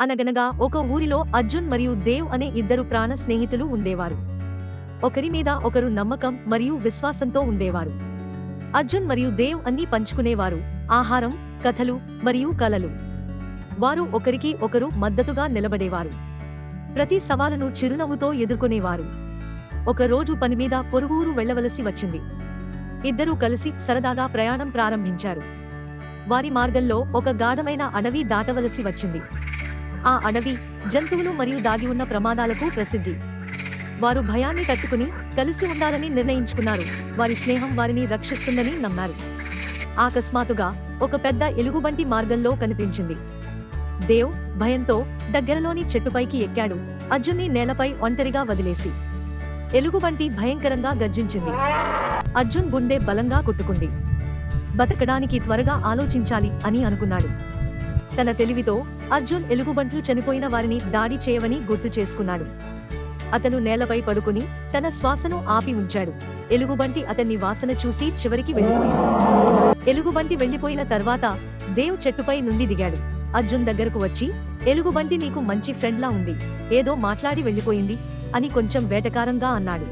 అనగనగా ఒక ఊరిలో అర్జున్ మరియు దేవ్ అనే ఇద్దరు ప్రాణ స్నేహితులు ఉండేవారు. ఒకరి మీద ఒకరు నమ్మకం మరియు విశ్వాసంతో ఉండేవారు. అర్జున్ మరియు దేవ్ అన్నీ పంచుకునేవారు. ఆహారం కథలు మరియు కలలు వారు ఒకరికి ఒకరు మద్దతుగా నిలబడేవారు. ప్రతి సవాలును చిరునవ్వుతో ఎదుర్కొనేవారు. ఒకరోజు పనిమీద పొరుగురు వెళ్ళవలసి వచ్చింది. ఇద్దరూ కలిసి సరదాగా ప్రయాణం ప్రారంభించారు. వారి మార్గంలో ఒక గాఢమైన అడవి దాటవలసి వచ్చింది. ఆ అడవి జంతువులు మరియు దాగి ఉన్న ప్రమాదాలకు ప్రసిద్ధి. వారు భయాన్ని తట్టుకుని కలిసి ఉండాలని నిర్ణయించుకున్నారు. వారి స్నేహం వారిని రక్షిస్తుందని నమ్మారు. ఆకస్మాతుగా ఒక పెద్ద ఎలుగుబంటి మార్గంలో కనిపించింది. దేవ్ భయంతో దగ్గరలోని చెట్టుపైకి ఎక్కాడు. అర్జున్ని నేలపై ఒంటరిగా వదిలేసి. ఎలుగుబంటి భయంకరంగా గర్జించింది. అర్జున్ గుండె బలంగా కొట్టుకుంది. బతకడానికి త్వరగా ఆలోచించాలి అని అనుకున్నాడు. తన తెలివితో అర్జున్ ఎలుగుబంట్లు చనిపోయిన వారిని దాడి చేయవని గుర్తు చేసుకున్నాడు. అతను నేలపై పడుకుని తన శ్వాసను ఆపి ఉంచాడు. ఎలుగుబంటి అతన్ని వాసన చూసి చివరికి వెళ్ళిపోయింది. ఎలుగుబంటి వెళ్ళిపోయిన తర్వాత దేవ్ చెట్టుపై నుండి దిగాడు. అర్జున్ దగ్గరకు వచ్చి ఎలుగుబంటి నీకు మంచి ఫ్రెండ్లా ఉంది. ఏదో మాట్లాడి వెళ్ళిపోయింది అని కొంచెం వేటకారంగా అన్నాడు.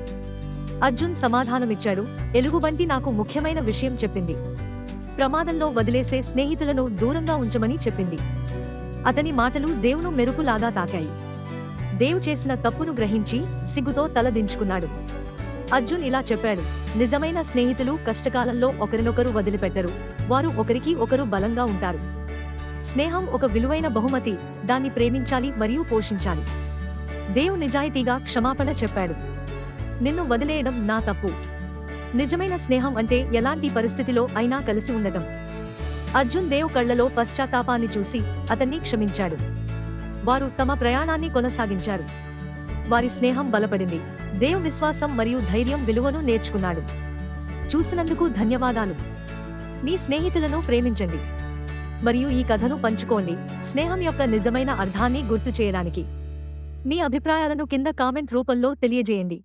అర్జున్ సమాధానమిచ్చాడు. ఎలుగుబంటి నాకు ముఖ్యమైన విషయం చెప్పింది. ప్రమాదంలో వదిలేసే స్నేహితులను దూరంగా ఉంచమని చెప్పింది. అతని మాటలు దేవును మెరుపులాగా తాకాయి. దేవ్ చేసిన తప్పును గ్రహించి సిగ్గుతో తలదించుకున్నాడు అర్జున్ ఇలా చెప్పాడు నిజమైన స్నేహితులు కష్టకాలంలో ఒకరినొకరు వదిలిపెట్టరు. వారు ఒకరికి ఒకరు బలంగా ఉంటారు. స్నేహం ఒక విలువైన బహుమతి. దాన్ని ప్రేమించాలి మరియు పోషించాలి. దేవ్ నిజాయితీగా క్షమాపణ చెప్పాడు నిన్ను వదిలేయడం నా తప్పు. నిజమైన స్నేహం అంటే ఎలాంటి పరిస్థితిలో అయినా కలిసి ఉండటం. అర్జున్ దేవ్ కళ్ళలో పశ్చాత్తాపాన్ని చూసి అతన్ని క్షమించాడు. వారు తమ ప్రయాణాన్ని కొనసాగించారు. వారి స్నేహం బలపడింది. దేవ్ విశ్వాసం మరియు ధైర్యం విలువను నేర్చుకున్నాడు. చూసినందుకు ధన్యవాదాలు. మీ స్నేహితులను ప్రేమించండి. మరియు ఈ కథను పంచుకోండి. స్నేహం యొక్క నిజమైన అర్థాన్ని గుర్తు చేయడానికి. మీ అభిప్రాయాలను కింద కామెంట్ రూపంలో తెలియజేయండి.